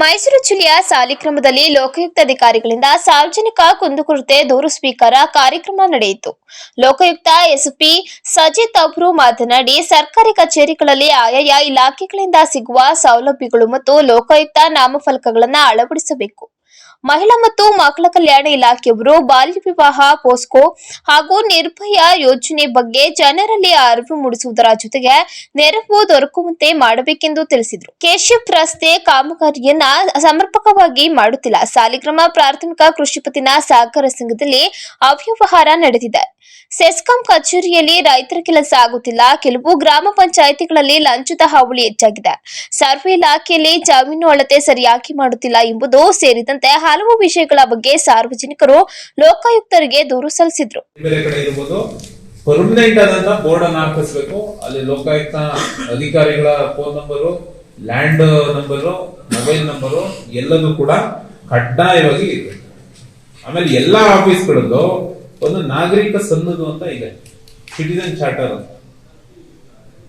ಮೈಸೂರು ಜಿಲ್ಲೆಯ ಸಾಲಿಕ್ರಮದಲ್ಲಿ ಲೋಕಾಯುಕ್ತ ಅಧಿಕಾರಿಗಳಿಂದ ಸಾರ್ವಜನಿಕ ಕುಂದುಕೊರತೆ ದೂರು ಸ್ವೀಕಾರ ಕಾರ್ಯಕ್ರಮ ನಡೆಯಿತು. ಲೋಕಾಯುಕ್ತ ಎಸ್ಪಿ ಸಜಿತ್ ಅವರು ಮಾತನಾಡಿ, ಸರ್ಕಾರಿ ಕಚೇರಿಗಳಲ್ಲಿ ಆಯಾಯ ಇಲಾಖೆಗಳಿಂದ ಸಿಗುವ ಸೌಲಭ್ಯಗಳು ಮತ್ತು ಲೋಕಾಯುಕ್ತ ನಾಮಫಲಕಗಳನ್ನು ಅಳವಡಿಸಬೇಕು. ಮಹಿಳಾ ಮತ್ತು ಮಕ್ಕಳ ಕಲ್ಯಾಣ ಇಲಾಖೆಯವರು ಬಾಲ್ಯ ವಿವಾಹ, ಪೋಸ್ಕೋ ಹಾಗೂ ನಿರ್ಭಯ ಯೋಜನೆ ಬಗ್ಗೆ ಜನರಲ್ಲಿ ಅರಿವು ಮೂಡಿಸುವುದರ ಜೊತೆಗೆ ನೆರವು ದೊರಕುವಂತೆ ಮಾಡಬೇಕೆಂದು ತಿಳಿಸಿದರು. ಕೆಶಿಪ್ ರಸ್ತೆ ಕಾಮಗಾರಿಯನ್ನ ಸಮರ್ಪಕವಾಗಿ ಮಾಡುತ್ತಿಲ್ಲ. ಸಾಲಿಗ್ರಾಮ ಪ್ರಾಥಮಿಕ ಕೃಷಿ ಪತ್ತಿನ ಸಹಕಾರ ಸಂಘದಲ್ಲಿ ಅವ್ಯವಹಾರ ನಡೆದಿದೆ. ಸೆಸ್ಕಾಂ ಕಚೇರಿಯಲ್ಲಿ ರೈತರ ಕೆಲಸ ಆಗುತ್ತಿಲ್ಲ. ಕೆಲವು ಗ್ರಾಮ ಪಂಚಾಯಿತಿಗಳಲ್ಲಿ ಲಂಚದ ಹಾವಳಿ ಹೆಚ್ಚಾಗಿದೆ. ಸರ್ವೆ ಇಲಾಖೆಯಲ್ಲಿ ಜಮೀನು ಅಳತೆ ಸರಿಯಾಗಿ ಮಾಡುತ್ತಿಲ್ಲ ಎಂಬುದು ಸೇರಿದಂತೆ ಹಲವು ವಿಷಯಗಳ ಬಗ್ಗೆ ಸಾರ್ವಜನಿಕರು ಲೋಕಾಯುಕ್ತರಿಗೆ ದೂರು ಸಲ್ಲಿಸಿದ್ರು. ಪರ್ಮನೆಂಟ್ ಆದಂತ ಬೋರ್ಡ್ ಅನ್ನ ಹಾಕಿಸ್ಬೇಕು. ಅಲ್ಲಿ ಲೋಕಾಯುಕ್ತ ಅಧಿಕಾರಿಗಳ phone number land number mobile number ಎಲ್ಲದೂ ಕೂಡ ಕಡ್ಡಾಯವಾಗಿ ಇದೆ ಆಮೇಲೆ ಎಲ್ಲಾ ಆಫೀಸ್ಗಳಲ್ಲೂ ಒಂದು ನಾಗರಿಕ ಸನ್ನದು ಅಂತ ಇದೆ. ಸಿಟಿಜನ್ ಚಾರ್ಟರ್ ಅಂತ.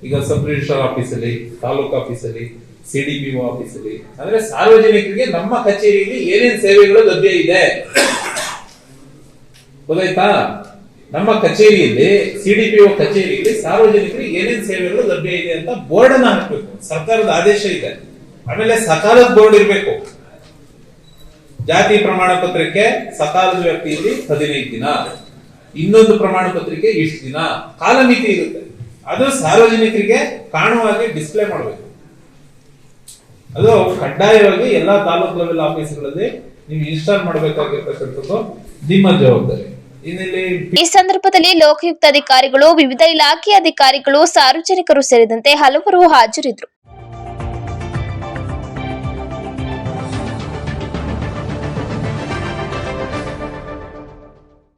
ಈಗ ಸಬ್ ರಿಜಿಸ್ಟ್ರಾರ್ ಆಫೀಸಲ್ಲಿ ತಾಲೂಕು ಆಫೀಸಲ್ಲಿ ಸಿ ಡಿ ಪಿ ಆಫೀಸಲ್ಲಿ ಅಂದ್ರೆ ಸಾರ್ವಜನಿಕರಿಗೆ ನಮ್ಮ ಕಚೇರಿಯಲ್ಲಿ ಏನೇನ್ ಸೇವೆಗಳು ಲಭ್ಯ ಇದೆ? ಗೊತ್ತಾಯ್ತಾ? ನಮ್ಮ ಕಚೇರಿಯಲ್ಲಿ ಸಿಡಿಪಿಒ ಕಚೇರಿಯಲ್ಲಿ ಸಾರ್ವಜನಿಕರಿಗೆ ಏನೇನ್ ಸೇವೆಗಳು ಲಭ್ಯ ಇದೆ ಅಂತ ಬೋರ್ಡ್ ಅನ್ನ ಹಾಕ್ಬೇಕು. ಸರ್ಕಾರದ ಆದೇಶ ಇದೆ. ಆಮೇಲೆ ಸಕಾಲದ ಬೋರ್ಡ್ ಇರಬೇಕು. ಜಾತಿ ಪ್ರಮಾಣ ಪತ್ರಕ್ಕೆ ಸಕಾಲದ ವ್ಯಾಪ್ತಿಯಲ್ಲಿ ಹದಿನೈದು ದಿನ. ಇನ್ನೊಂದು ಪ್ರಮಾಣ ಪತ್ರಿಕೆ ಇಷ್ಟು ದಿನ. ಕಾಲಮಿತಿ ಇರುತ್ತೆ. ಅದು ಸಾರ್ವಜನಿಕರಿಗೆ ಕಾಣುವಾಗಿ ಡಿಸ್ಪ್ಲೇ ಮಾಡಬೇಕು. ಅದು ಕಡ್ಡಾಯವಾಗಿ ಎಲ್ಲಾ ತಾಲೂಕ್ ಲೆವೆಲ್ ಆಫೀಸ್ಗಳಲ್ಲಿ ನೀವು ಇನ್ಸ್ಟಾಲ್ ಮಾಡಬೇಕಾಗಿರ್ತಕ್ಕಂಥದ್ದು ನಿಮ್ಮ ಜವಾಬ್ದಾರಿ. ಈ ಸಂದರ್ಭದಲ್ಲಿ ಲೋಕಾಯುಕ್ತ ಅಧಿಕಾರಿಗಳು, ವಿವಿಧ ಇಲಾಖೆಯ ಅಧಿಕಾರಿಗಳು, ಸಾರ್ವಜನಿಕರು ಸೇರಿದಂತೆ ಹಲವರು ಹಾಜರಿದ್ದರು.